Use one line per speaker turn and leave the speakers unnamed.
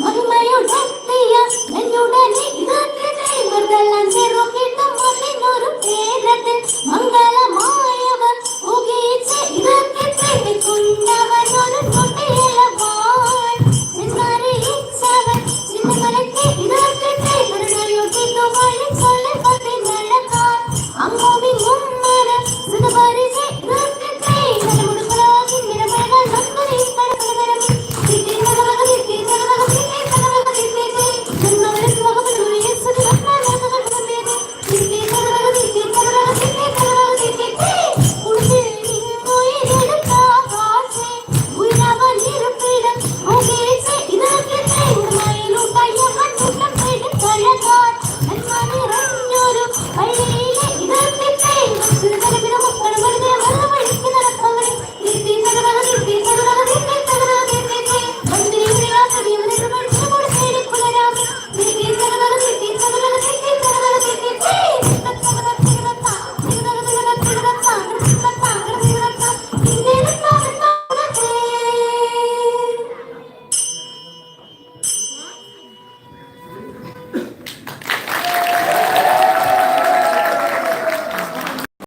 மகிமையுடன் என்னுடனே